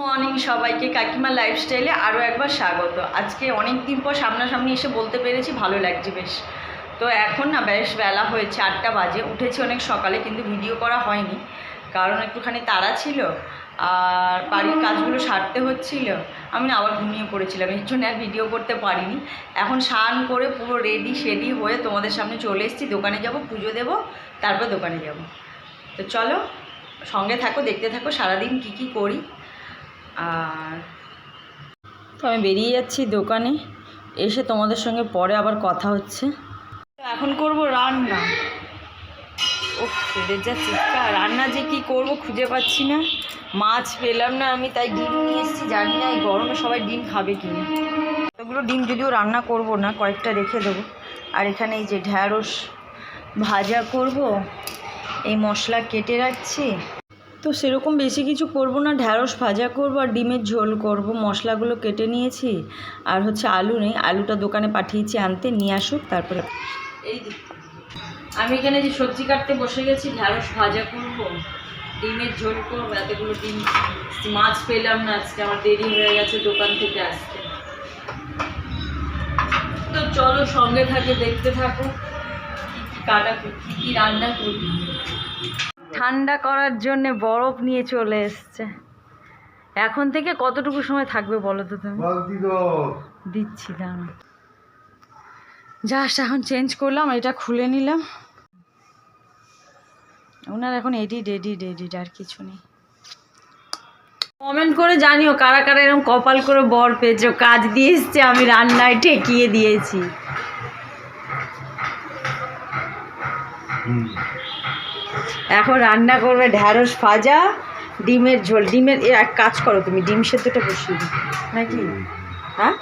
Morning সবাইকে কাকিমা লাইফস্টাইলে আরও একবার স্বাগত। আজকে অনেক দিন পর সামনাসামনি এসে বলতে পেরেছি, ভালো লাগছে বেশ। তো এখন না বেশ বেলা হয়েছে, আটটা বাজে। উঠেছি অনেক সকালে, কিন্তু ভিডিও করা হয়নি। কারণ একটুখানি তাড়া ছিল, আর বাড়ির কাজগুলো সারতে হচ্ছিল। আমি না আবার ঘুমিয়ে পড়েছিলাম, এর জন্য আর ভিডিও করতে পারিনি। এখন স্নান করে পুরো রেডি শেডি হয়ে তোমাদের সামনে চলে এসেছি। দোকানে যাব, পুজো দেবো, তারপর দোকানে যাব। তো চলো, সঙ্গে থাকো, দেখতে থাকো, সারাদিন কি কি করি। আর তো আমি বেরিয়ে যাচ্ছি দোকানে, এসে তোমাদের সঙ্গে পরে আবার কথা হচ্ছে। এখন করব রান্না। ও ফেলে যা চিৎকার। রান্না যে কি করব খুঁজে পাচ্ছি না। মাছ পেলাম না আমি, তাই ডিম নিয়ে এসেছি, জানি না এই গরমে সবাই ডিম খাবে কি না। ওগুলো ডিম যদিও রান্না করব না, কয়েকটা রেখে দেবো। আর এখানে এই যে ঢ্যাঁড়স ভাজা করব, এই মশলা কেটে রাখছি। তো সেরকম বেশি কিছু করব না। ঢ্যাঁড়স ভাজা করব আর ডিমের ঝোল করব। মশলাগুলো কেটে নিয়েছি। আর হচ্ছে আলু নেই। আলুটা দোকানে পাঠিয়েছি আনতে। নিয়ে আসুক, তারপরে এই আমি এখানে যে সবজি কাটতে বসে গেছি, ঢ্যাঁড়স ভাজা করব, ডিমের ঝোল করব, এতগুলো ডিম, মাছ পেলাম না আজকে। আমার দেরি হয়ে গেছে দোকান থেকে আসতে। তো চলো সঙ্গে থাকে, দেখতে থাকো, কি কি কাটা কী কী রান্না করি। ঠান্ডা করার জন্য বরফ নিয়ে চলে এসছে। এখন থেকে কতটুকু সময় থাকবে বলো তো তুমি? দিচ্ছি দাঁড়া জাস্ট এখন চেঞ্জ করলাম এটা খুলে নিলাম। ওনার এখন এডি রেডি রেডি আর কিছু নেই। কমেন্ট করে জানিও কারা কারা এরকম কপাল করে বর পেয়েছ। কাজ দিয়ে এসছে আমি রান্নায় ঠেকিয়ে দিয়েছি। এখন রান্না করবে ঢ্যাঁড়স ভাজা ডিমের ঝোল। ডিমের এ এক কাজ করো তুমি ডিম সেদ্ধটা বসিয়ে দিও। নাকি? হ্যাঁ?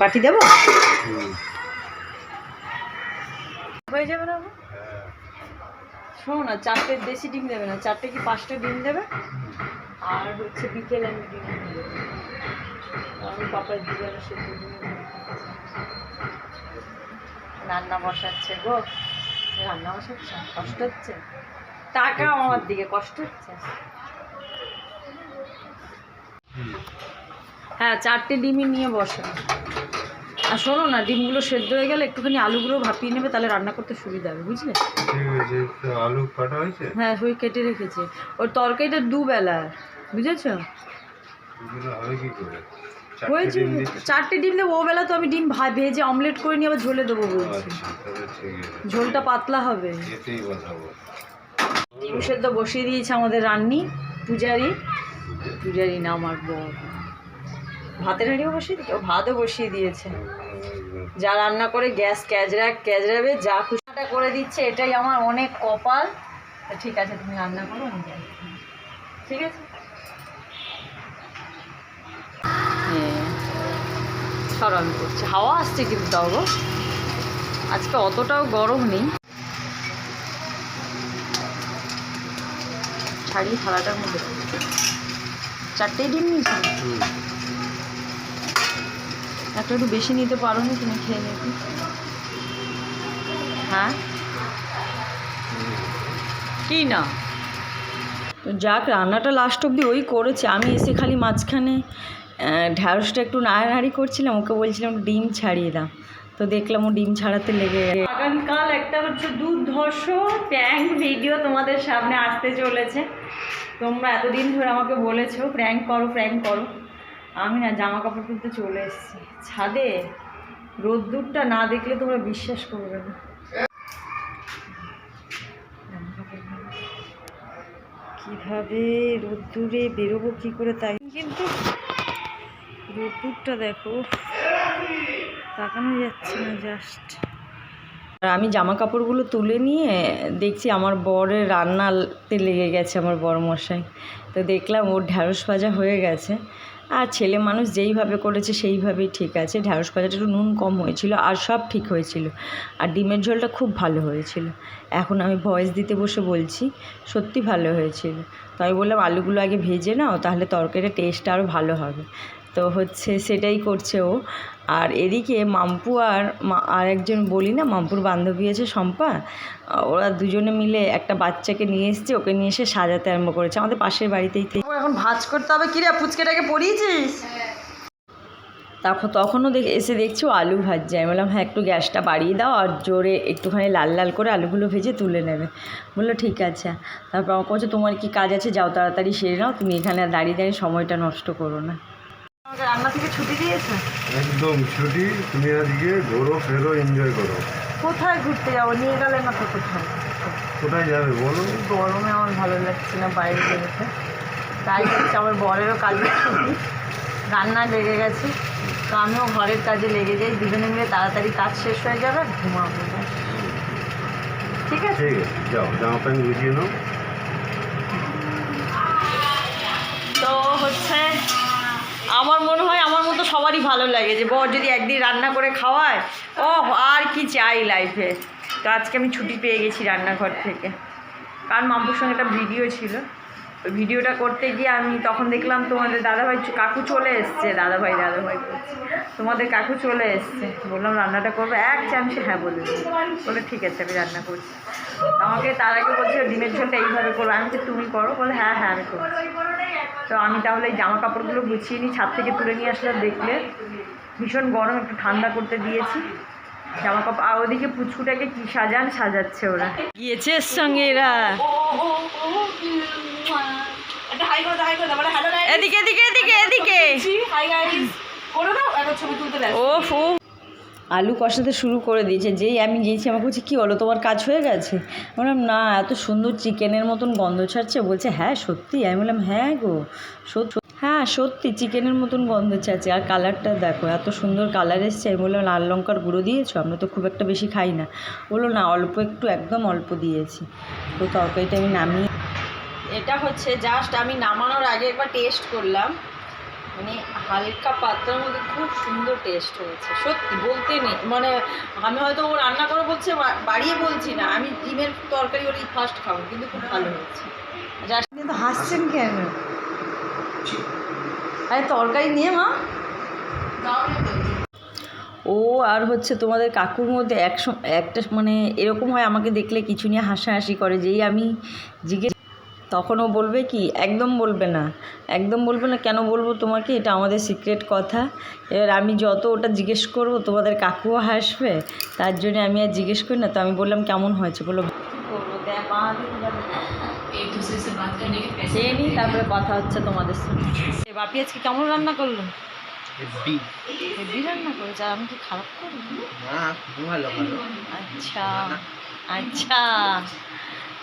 বাটি দেবো? হয়ে যাবে না? শোনো না চারটে দেশি ডিম দেবে না চারটে কি পাঁচটা ডিম দেবে? আর হচ্ছে বিকেলে আমি ডিম আমি পাপার সেদ্ধ ডিম রান্না বসাচ্ছে গো। রান্না বসাচ্ছে কষ্ট হচ্ছে। টাকা আমার দিকে কষ্ট হচ্ছে। হ্যাঁ চারটে ডিমই নিয়ে বসে। আর শোনো না ডিমগুলো সেদ্ধ হয়ে গেলে একটুখানি আলুগুলো ভাপিয়ে নেবে তাহলে রান্না করতে সুবিধা হবে বুঝলে? আলু কাটা হয়েছে? হ্যাঁ ওই কেটে রেখেছে। ওর তরকারিটা দুবেলা বুঝেছ? হয়েছে চারটে ডিম দেবো ও বেলা তো আমি ডিম ভেজে অমলেট করে নিয়ে আবার ঝোলে দেবো বলছি। আচ্ছা ঝোলটা পাতলা হবে। ডিম সেদ্ধ বসিয়ে দিয়েছে আমাদের রান্নি, পূজারি। পূজারি না, আমার ভাতের হাঁড়িও বসিয়ে দিয়েছে ভাতও বসিয়ে দিয়েছে। যা রান্না করে গ্যাস, ক্যাজরা ক্যাজরাবে যা খুশিটা করে দিচ্ছে, এটাই আমার অনেক কপাল। ঠিক আছে, তুমি রান্না করো ঠিক আছে? হ্যাঁ। সরো, আমি করছি। হাওয়া আসছে কিন্তু তাও আজকে অতটাও গরম নেই। ছাড়িয়ে থালাটার মধ্যে। চারটেই ডিম নিয়েছি? একটা একটু বেশি নিতে পারো না তুমি খেয়ে নেবে হ্যাঁ? কি না? তো যাক রান্নাটা লাস্ট অবধি ওই করেছে। আমি এসে খালি মাঝখানে ঢ্যাঁড়সটা একটু নাড়ানাড়ি করছিলাম ওকে বলছিলাম ডিম ছাড়িয়ে দাও। তো দেখলাম ও ডিম ছাড়াতে লেগে আগামীকাল একটা হচ্ছে দুর্ধর্ষ প্র্যাঙ্ক ভিডিও তোমাদের সামনে আসতে চলেছে। তোমরা এতদিন ধরে আমাকে বলেছ প্র্যাঙ্ক করো প্র্যাঙ্ক করো। আমি না জামা কাপড় তুলতে চলে এসেছি। ছাদে রোদ্দুরটা না দেখলে তোমরা বিশ্বাস করবে না। কীভাবে রোদ্দুরে বেরোবো, কি করে তাই? কিন্তু রোদ্দুরটা দেখো তাকানো যাচ্ছে না জাস্ট আর আমি জামা কাপড়গুলো তুলে নিয়ে দেখছি আমার বরের রান্নাতে লেগে গেছে আমার বড় মশাই। তো দেখলাম ওর ঢ্যাঁড়স ভাজা হয়ে গেছে। আর ছেলে মানুষ যেইভাবে করেছে সেইভাবেই ঠিক আছে। ঢ্যাঁড়স ভাজাটা একটু নুন কম হয়েছিল আর সব ঠিক হয়েছিল। আর ডিমের ঝোলটা খুব ভালো হয়েছিল। এখন আমি ভয়েস দিতে বসে বলছি, সত্যি ভালো হয়েছিল। তো আমি বললাম, আলুগুলো আগে ভেজে নাও, তাহলে তরকারির টেস্টটা আরও ভালো হবে। তো হচ্ছে সেটাই করছে ও। আর এদিকে মাম্পু আর আর একজন বলি না মাম্পুর বান্ধবী আছে শম্পা ওরা দুজনে মিলে একটা বাচ্চাকে নিয়ে এসছে ওকে নিয়ে এসে সাজাতে আরম্ভ করেছে। আমাদের পাশের বাড়িতেই এখন ভাজ করতে হবে? কিরে ফুচকেটাকে পড়িয়েছিস? তখন তখনও দেখ এসে দেখছি ও আলু ভাজছে। আমি বললাম হ্যাঁ একটু গ্যাসটা বাড়িয়ে দাও আর জোরে একটুখানি লাল লাল করে আলুগুলো ভেজে তুলে নেবে। বলল ঠিক আছে। তারপর আমাকে বলছে তোমার কি কাজ আছে? যাও তাড়াতাড়ি সেরে নাও। তুমি এখানে আর দাঁড়িয়ে দাঁড়িয়ে সময়টা নষ্ট করো না। রান্না থেকে ছুটি দিয়েছে? একদম ছুটি তুমি আজকে ঘোরো ফেরো এনজয় করো। কোথায় ঘুরতে যাব? নিয়ে গেলে না তো কোথায়? কোথায় যাবে বলো? গরমে আমার ভালো লাগছে না বাইরে বেরোতে। তাই হচ্ছে আমার বরেরও কাজের ছুটি। রান্না লেগে গেছে। তো আমিও ঘরের কাজে লেগে যাই। দুজনে মিলে তাড়াতাড়ি কাজ শেষ হয়ে যাবে আর ঘুমাবো ঠিক আছে? ঠিক আছে যাও জামা প্যান্ট গুছিয়ে নাও। তো হচ্ছে আমার মনে হয় আমার মতো সবারই ভালো লাগে যে বর যদি একদিন রান্না করে খাওয়ায় ও আর কি চাই লাইফে তো আজকে আমি ছুটি পেয়ে গেছি রান্নাঘর থেকে। কারণ মাম্পুর সঙ্গে একটা ভিডিও ছিল। ওই ভিডিওটা করতে গিয়ে আমি তখন দেখলাম তোমাদের দাদাভাই চ- কাকু চলে এসছে দাদাভাই দাদাভাই। তোমাদের কাকু চলে এসছে বললাম রান্নাটা করবে এক চামচে হ্যাঁ বলে বলে ঠিক আছে আমি রান্না করছি আমাকে তার আগে বলছে ডিমের ঝোলটা এইভাবে করব আমি যে তুমি করো বলে হ্যাঁ হ্যাঁ আমি করব তো আমি তাহলে এই জামা কাপড়গুলো গুছিয়ে নিই ছাদ থেকে তুলে নিয়ে আসলে দেখলে ভীষণ গরম একটু ঠান্ডা করতে দিয়েছি জামা কাপড় আর ওদিকে পুচকুটাকে কি সাজান সাজাচ্ছে ওরা গিয়েছে এর সঙ্গে এরা এদিকে এদিকে এদিকে এদিকে। ব্যস্ত। ও আলু কষাতে শুরু করে দিয়েছে যেই আমি গিয়েছি আমাকে বলছে কী হলো তোমার কাজ হয়ে গেছে? বললাম না এত সুন্দর চিকেনের মতন গন্ধ ছাড়ছে। বলছে হ্যাঁ সত্যি। আমি বললাম হ্যাঁ গো সত্যি হ্যাঁ সত্যি চিকেনের মতন গন্ধ ছাড়ছে। আর কালারটা দেখো এত সুন্দর কালার এসছে। আমি বললাম লাল লঙ্কার গুঁড়ো দিয়েছ? আমরা তো খুব একটা বেশি খাই না। বলল না অল্প একটু একদম অল্প দিয়েছি। তো তরকারিটা আমি নামিয়ে এটা হচ্ছে জাস্ট আমি নামানোর আগে একবার টেস্ট করলাম। মানে হালকা পাত্রের মধ্যে খুব সুন্দর টেস্ট হয়েছে সত্যি বলতে নেই। মানে আমি হয়তো ও রান্না করে বলছে বাড়িয়ে বলছি না আমি ডিমের তরকারি ওর ফার্স্ট খাব কিন্তু খুব ভালো হয়েছে। জাস্ট কিন্তু হাসছেন কেন? আরে তরকারি নিয়ে মা। ও আর হচ্ছে তোমাদের কাকুর মধ্যে এক একটা মানে এরকম হয় আমাকে দেখলে কিছু নিয়ে হাসাহাসি করে যেই আমি জিজ্ঞেস তখনও বলবে কি একদম বলবে না। একদম বলবে না কেন বলব তোমাকে? এটা আমাদের সিক্রেট কথা। এবার আমি যত ওটা জিজ্ঞেস করব তোমাদের কাকুও হাসবে তার জন্য আমি আর জিজ্ঞেস করি না। তো আমি বললাম কেমন হয়েছে? বলো খেয়ে নিই তারপরে কথা হচ্ছে তোমাদের সাথে। বাপি আজকে কেমন রান্না করল? আচ্ছা আচ্ছা।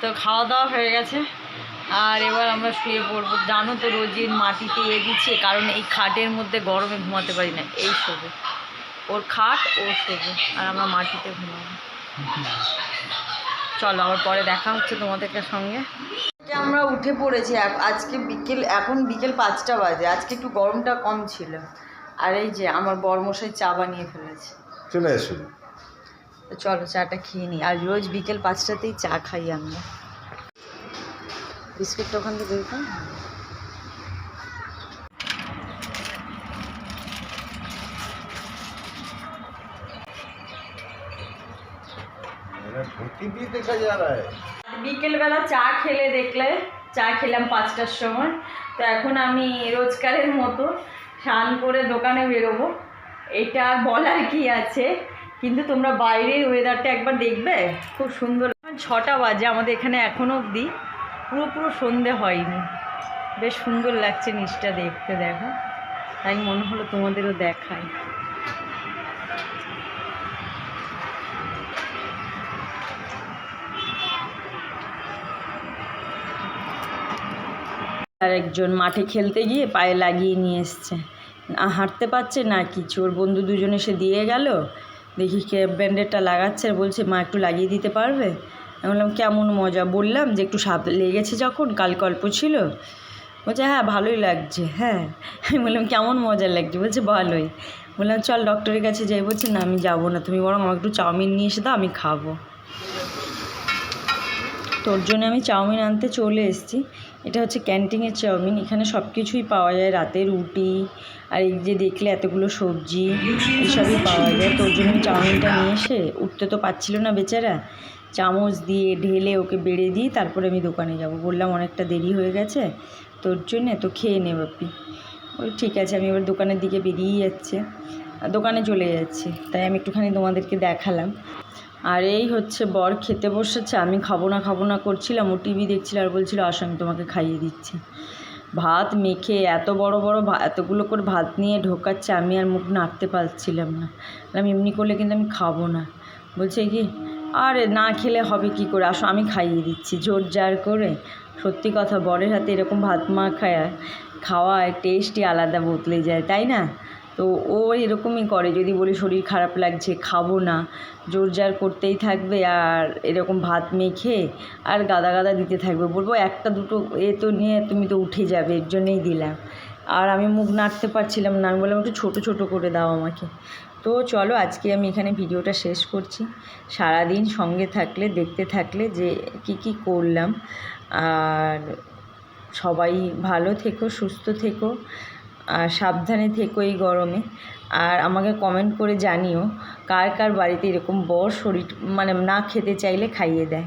তো খাওয়া দাওয়া হয়ে গেছে। আর এবার আমরা শুয়ে পড়ব। জানো তো রোজির মাটিতে এ দিচ্ছে কারণ এই খাটের মধ্যে গরমে ঘুমাতে পারি না। এই শোবে। ওর খাট ও শোবে। আর আমরা মাটিতে ঘুমাবো। চলো আবার পরে দেখা হচ্ছে তোমাদের সঙ্গে। আমরা উঠে পড়েছি আজকে বিকেল এখন বিকেল পাঁচটা বাজে। আজকে একটু গরমটা কম ছিল। আর এই যে আমার বরমশাই চা বানিয়ে ফেলেছে। চলে আসুন। চলো চাটা খেয়ে নিই। আর রোজ বিকেল পাঁচটাতেই চা খাই আমরা। বিস্কুটটা ওখান থেকে বের বিকেলবেলা চা খেলে দেখলে, চা খেলাম পাঁচটার সময়। তো এখন আমি রোজকারের মতো স্নান করে দোকানে বেরোবো। এটা বলার কি আছে? কিন্তু তোমরা বাইরের ওয়েদারটা একবার দেখবে? খুব সুন্দর। ছটা বাজে আমাদের এখানে এখনও অবধি। পুরো পুরো সন্ধে হয়নি। বেশ সুন্দর লাগছে নিচটা দেখতে, দেখো। তাই মনে হলো তোমাদেরও দেখায় আর একজন মাঠে খেলতে গিয়ে পায়ে লাগিয়ে নিয়ে এসছে। না, হাঁটতে পারছে না কিছু। ওর বন্ধু দুজন এসে দিয়ে গেল। দেখি কে ব্যান্ডেডটা লাগাচ্ছে আর বলছে, মা, একটু লাগিয়ে দিতে পারবে? আমি বললাম, কেমন মজা? বললাম যে, একটু সাপ লেগেছে যখন, কালকে অল্প ছিল। বলছে হ্যাঁ ভালোই লাগছে। হ্যাঁ। আমি বললাম, কেমন মজা লাগছে? বলছে, ভালোই। বললাম, চল ডক্টরের কাছে যাই। বলছে, না, আমি যাব না। তুমি বরং আমাকে একটু চাউমিন নিয়ে এসে দাও, আমি খাব। তোর জন্য আমি চাউমিন আনতে চলে এসেছি। এটা হচ্ছে ক্যান্টিনের চাউমিন। এখানে সব কিছুই পাওয়া যায়। রাতে রুটি, আর এই যে দেখলে এতগুলো সবজি, এসবই পাওয়া যায়। তোর জন্য চাউমিনটা নিয়ে এসে, উঠতে তো পারছিল না বেচারা। চামচ দিয়ে ঢেলে ওকে বেড়ে দিয়ে তারপরে আমি দোকানে যাব। বললাম, অনেকটা দেরি হয়ে গেছে, তোর জন্যে তো খেয়ে নে বাপি। ওই ঠিক আছে, আমি এবার দোকানের দিকে বেরিয়ে যাচ্ছে। দোকানে চলে যাচ্ছে, তাই আমি একটুখানি তোমাদেরকে দেখালাম। আর এই হচ্ছে বর খেতে বসেছে, আমি খাব না খাব না করছিলাম, ও টিভি দেখছিল আর বলছিল, আসো, আমি তোমাকে খাইয়ে দিচ্ছি। ভাত মেখে এত বড় বড় এতগুলো করে ভাত নিয়ে ঢোকাচ্ছে, আমি আর মুখ নাড়তে পারছিলাম না। আমি এমনি করলে কিন্তু আমি খাব না। বলছে, কি আরে না খেলে হবে কি করে? আসো, আমি খাইয়ে দিচ্ছি। জোর জার করে? সত্যি কথা, বরের হাতে এরকম ভাত মাখায় খাওয়ায় টেস্টই আলাদা বদলে যায়, তাই না? তো ও এরকমই করে, যদি বলি শরীর খারাপ লাগছে, খাব না। জোর জার করতেই থাকবে আর এরকম ভাত মেখে আর গাদা গাদা দিতে থাকবে। বলব একটা দুটো এ তো নিয়ে তুমি তো উঠে যাবে, এর জন্যেই দিলাম। আর আমি মুখ নাড়তে পারছিলাম না। আমি বললাম, একটু ছোটো ছোটো করে দাও আমাকে। তো চলো, আজকে আমি এখানে ভিডিওটা শেষ করছি। সারাদিন সঙ্গে থাকলে, দেখতে থাকলে যে কি কি করলাম। আর সবাই ভালো থেকো, সুস্থ থেকো, আর সাবধানে থেকো এই গরমে। আর আমাকে কমেন্ট করে জানিও, কার কার বাড়িতে এরকম বর শরীর মানে না খেতে চাইলে খাইয়ে দেয়।